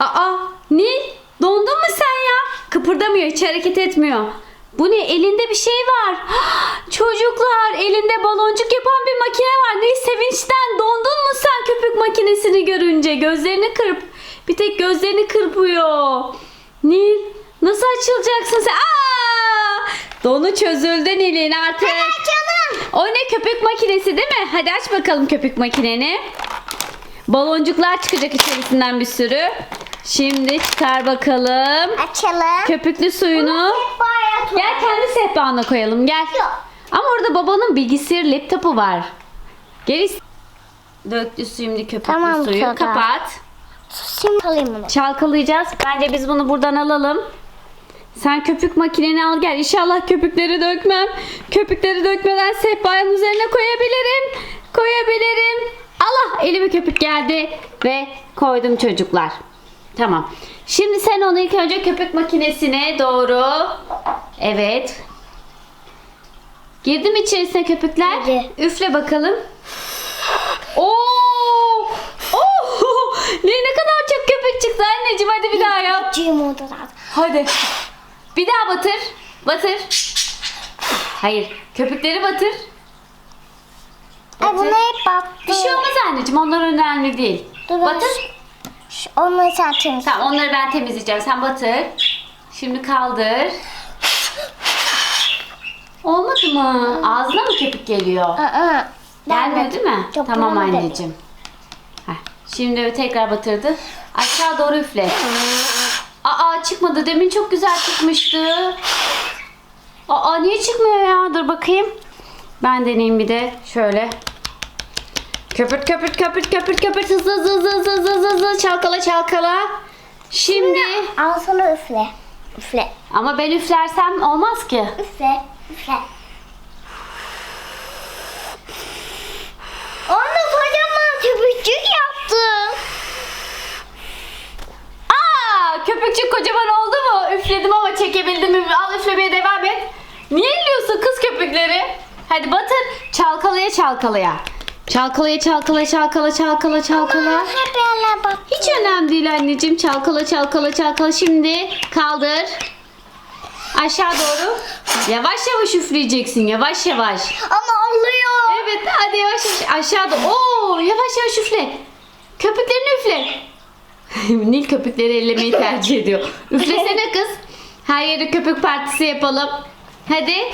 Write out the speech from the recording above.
Aa Nil dondun mu sen ya? Kıpırdamıyor hiç hareket etmiyor. Bu ne elinde bir şey var. Çocuklar elinde baloncuk yapan bir makine var. Nil sevinçten dondun mu sen köpük makinesini görünce? Gözlerini kırp. Bir tek gözlerini kırpıyor. Nil nasıl açılacaksın sen? Aa! Donu çözüldü Nil'in artık. Açalım. O ne köpük makinesi değil mi? Hadi aç bakalım köpük makineni. Baloncuklar çıkacak içerisinden bir sürü. Şimdi çıkar bakalım. Açalım. Köpüklü suyunu. Gel kendi sehpana koyalım gel. Yok. Ama orada babanın bilgisayar laptopu var. Gel Döktü şimdi köpüklü Tamam, suyu. Tuğba. Kapat. Şimdi alayım bunu. Çalkalayacağız. Bence biz bunu buradan alalım. Sen köpük makineni al gel. İnşallah köpükleri dökmem. Köpükleri dökmeden sehpanın üzerine koyabilirim. Koyabilirim. Allah elime köpük geldi ve koydum çocuklar. Tamam. Şimdi sen onu ilk önce köpük makinesine doğru. Evet. Girdi mi içerisine köpükler? Girdi. Üfle bakalım. Oo! Oo! Ne ne kadar çok köpük çıktı anneciğim hadi bir daha yap. Cim. Hadi. Bir daha batır. Batır. Hayır. Köpükleri batır. Ay bunu hep battı. Bir şey olmaz anneciğim. Onlar önemli değil. Dur Batır. Şu- Onları sen temizle. Tamam onları ben temizleyeceğim. Sen batır. Şimdi kaldır. Olmadı mı? Ağzına mı köpük geliyor? Aa, Gelmedi değil mi? Çok tamam anneciğim. Heh, Şimdi tekrar batırdı. Aşağı doğru üfle. Aa çıkmadı. Demin çok güzel çıkmıştı. Aa niye çıkmıyor ya? Dur bakayım. Ben deneyeyim bir de. Şöyle. Köpürt köpürt köpürt köpürt köpürt hızlı hızlı hızlı hızlı çalkala çalkala. Şimdi Al sana üfle. Üfle. ama ben üflersem olmaz ki. Üfle. Üfle. Anne kocaman köpücük yaptın. Aa, köpükçük kocaman oldu mu? Üfledim ama çekebildim mi? Al üflemeye devam et. Niye elliyorsun kız köpükleri? Hadi batır. Çalkalaya çalkalaya. Çalkalaya çalkala çalkala çalkala çalkala. Hep. Hiç önemli değil anneciğim. Çalkala çalkala çalkala. Şimdi kaldır. Aşağı doğru. Yavaş yavaş üfleyeceksin. Yavaş yavaş. Ama oluyor. Evet hadi yavaş yavaş aşağı doğru. Oo yavaş yavaş üfle. Köpüklerini üfle. Nil köpükleri ellemeyi tercih ediyor. Üflesene kız. Her yere köpük partisi yapalım. Hadi.